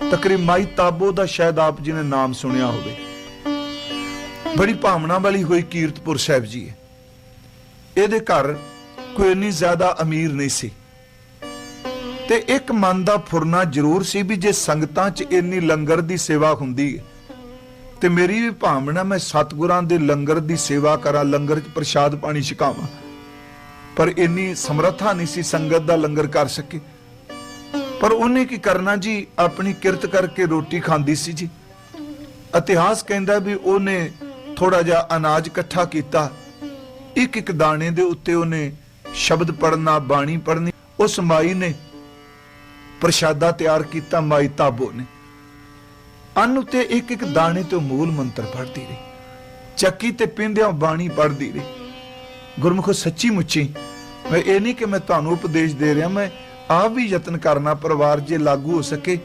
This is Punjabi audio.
ਤਕਰੀਬ ਮਾਈ ਤਾਬੋ ਦਾ ਸ਼ਾਇਦ ਆਪ ਜੀ ਨੇ ਨਾਮ ਸੁਣਿਆ ਹੋਵੇ। ਬੜੀ ਭਾਵਨਾ ਵਾਲੀ ਹੋਈ ਕੀਰਤਪੁਰ ਸਾਹਿਬ ਜੀ ਇਹਦੇ ਘਰ ਕੋਈ ਇੰਨੀ ਜ਼ਿਆਦਾ ਅਮੀਰ ਨਹੀਂ ਸੀ। ਤੇ ਇੱਕ ਮਨ ਦਾ ਫੁਰਨਾ ਜ਼ਰੂਰ ਸੀ ਵੀ ਜੇ ਸੰਗਤਾਂ 'ਚ ਇੰਨੀ ਲੰਗਰ ਦੀ ਸੇਵਾ ਹੁੰਦੀ ਹੈ, ਤੇ ਮੇਰੀ ਵੀ ਭਾਵਨਾ ਮੈਂ ਸਤਿਗੁਰਾਂ ਦੇ ਲੰਗਰ ਦੀ ਸੇਵਾ ਕਰਾਂ, ਲੰਗਰ 'ਚ ਪ੍ਰਸ਼ਾਦ ਪਾਣੀ ਛਕਾਵਾਂ। ਪਰ ਇੰਨੀ ਸਮਰੱਥਾ ਨਹੀਂ ਸੀ ਸੰਗਤ ਦਾ ਲੰਗਰ ਕਰ ਸਕੇ। ਪਰ ਉਹਨੇ ਕੀ ਕਰਨਾ ਜੀ? ਆਪਣੀ ਕਿਰਤ ਕਰਕੇ ਰੋਟੀ ਖਾਂਦੀ ਸੀ ਜੀ। ਇਤਿਹਾਸ ਕਹਿੰਦਾ ਵੀ ਉਹਨੇ ਥੋੜਾ ਜਿਹਾ ਅਨਾਜ ਇਕੱਠਾ ਕੀਤਾ। ਇੱਕ ਇੱਕ ਦਾਣੇ ਦੇ ਉੱਤੇ ਉਹਨੇ ਸ਼ਬਦ ਪੜਨਾ ਬਾਣੀ ਪੜਨੀ ਉਸ ਮਾਈ ਨੇ ਪ੍ਰਸ਼ਾਦਾ ਤਿਆਰ ਕੀਤਾ, ਮਾਈ ਤਾਬੋ ਨੇ। ਅੰਨ ਉਤੇ ਇੱਕ ਇੱਕ ਦਾਣੇ ਤੋਂ ਮੂਲ ਮੰਤਰ ਪੜਦੀ ਰਹੀ। ਚੱਕੀ ਤੇ ਪਿੰਦਿਆਂ ਬਾਣੀ ਪੜਦੀ ਰਹੀ। ਗੁਰਮੁਖੋ, ਸੱਚੀ ਮੁੱਚੀ, ਮੈਂ ਇਹ ਨਹੀਂ ਕਿ ਮੈਂ ਤੁਹਾਨੂੰ ਉਪਦੇਸ਼ ਦੇ ਰਿਹਾ, ਮੈਂ ਆਪ ਵੀ ਯਤਨ ਕਰਨਾ ਪਰਿਵਾਰ ਜੇ ਲਾਗੂ ਹੋ ਸਕੇ